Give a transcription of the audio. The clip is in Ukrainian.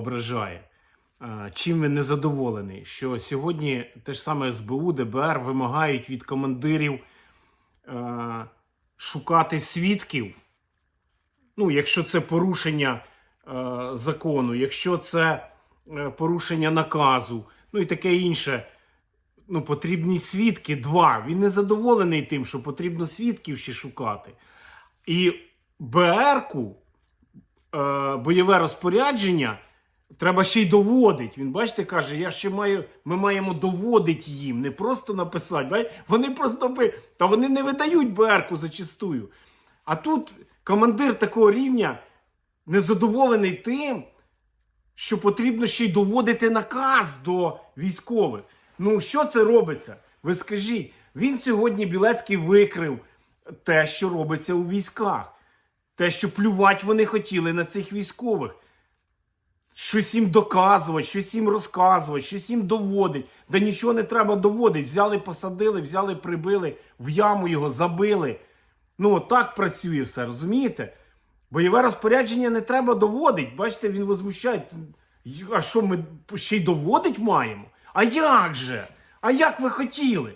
ображає? Е, Чим він незадоволений? Що сьогодні те ж саме СБУ, ДБР вимагають від командирів е, шукати свідків. Ну, якщо це порушення е, закону, якщо це е, порушення наказу, ну і таке інше. Ну, потрібні свідки два. Він не задоволений тим, що потрібно свідків ще шукати. І БР-ку, е, бойове розпорядження, треба ще й доводити. Він, бачите, каже, я ще маю, ми маємо доводити їм, не просто написати. Бачите? Вони просто та вони не видають БР-ку зачастую. А тут командир такого рівня незадоволений тим, що потрібно ще й доводити наказ до військових. Ну, що це робиться? Ви скажіть, він сьогодні Білецький викрив те, що робиться у військах. Те, що плювати вони хотіли на цих військових. Щось їм доказувати, щось їм розказувати, щось їм доводить. Да нічого не треба доводити. Взяли, посадили, взяли, прибили, в яму його забили. Ну, отак працює все, розумієте? Бойове розпорядження не треба доводити. Бачите, він возмущає. А що ми ще й доводить маємо? А як же? А як ви хотіли?